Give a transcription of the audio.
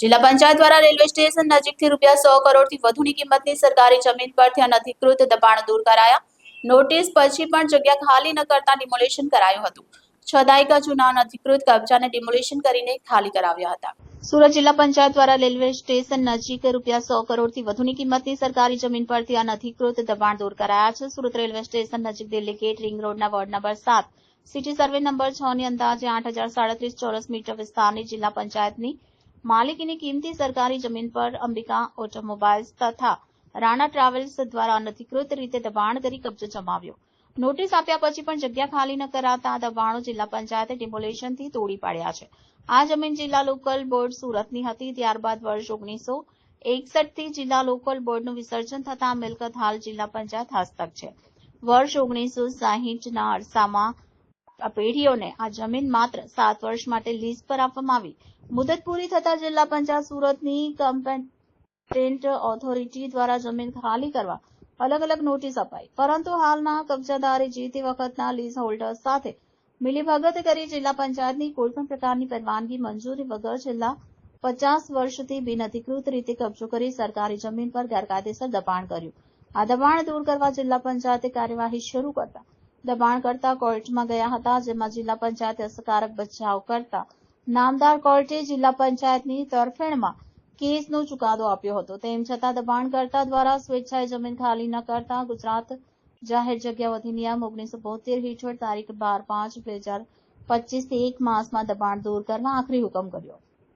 જિલ્લા પંચાયત દ્વારા railway station નજીકથી રૂપિયા સો કરોડથી વધુની કિંમતની સરકારી જમીન પરથી અનધિકૃત દબાણ દૂર કરાયા. નોટિસ પછી પણ જગ્યા ખાલી ન કરતા ડિમોલેશન કરાયું હતું. છ દાયકા જૂના અનધિકૃત કબજાને ડિમોલેશન કરીને ખાલી કરાવ્યા હતા. સુરત જિલ્લા પંચાયત દ્વારા રેલવે સ્ટેશન નજીક રૂપિયા સો કરોડથી વધુની કિંમતની સરકારી જમીન પરથી અનધિકૃત દબાણ દૂર કરાયા છે. સુરત રેલવે સ્ટેશન નજીક દિલ્હી ગેટ રિંગ રોડના વોર્ડ નંબર સાત. સિટી સર્વે નંબર છ ની અંદાજે આઠ હજાર સાડત્રીસ ચોરસ મીટર વિસ્તારની જિલ્લા પંચાયતની માલિકીની કિંમતી સરકારી જમીન પર અંબિકા ઓટોમોબાઇલ્સ તથા રાણા ટ્રાવેલ્સ દ્વારા અનધિકૃત રીતે દબાણ કરી કબજો જમાવ્યો. નોટિસ આપ્યા પછી પણ જગ્યા ખાલી ન કરાતા દબાણો જિલ્લા પંચાયતે ડિમોલેશનથી તોડી પાડ્યા છે. આ જમીન જિલ્લા લોકલ બોર્ડ સુરતની હતી. ત્યારબાદ વર્ષ ઓગણીસો એકસઠથી જિલ્લા લોકલ બોર્ડનું વિસર્જન થતા મિલકત હાલ જિલ્લા પંચાયત હસ્તક છે. વર્ષ ઓગણીસો સાહીઠના અરસામાં આ પેઢીઓને આ જમીન માત્ર સાત વર્ષ માટે લીઝ પર આપવામાં આવી. મુદત પૂરી થતા જિલ્લા પંચાયત સુરતની કમ્પેટેન્ટ ઓથોરિટી દ્વારા જમીન ખાલી કરવા અલગ અલગ નોટિસ અપાઈ. પરંતુ હાલના કબજાદારે જે વખતના લીઝ હોલ્ડર્સ સાથે મિલીભગત કરી જિલ્લા પંચાયતની કોઈપણ પ્રકારની પરવાનગી મંજૂરી વગર છેલ્લા પચાસ વર્ષથી બિનઅધિકૃત રીતે કબજો કરી સરકારી જમીન પર ગેરકાયદેસર દબાણ કર્યું. આ દબાણ દૂર કરવા જિલ્લા પંચાયતે કાર્યવાહી શરૂ કરતા દબાણ કરતા કોર્ટમાં ગયા હતા, જેમાં જિલ્લા પંચાયતે અસરકારક બચાવ કરતા નામદાર કોર્ટે જિલ્લા પંચાયતની તરફેણમાં કેસનો ચુકાદો આપ્યો હતો. તેમ છતાં દબાણકર્તા દ્વારા સ્વેચ્છાએ જમીન ખાલી ન કરતા ગુજરાત જાહેર જગ્યા અધિનિયમ ઓગણીસો બોતેર હેઠળ તારીખ બાર પાંચ બે હજાર પચીસથી એક માસમાં દબાણ દૂર કરવા આખરી હુકમ કર્યો.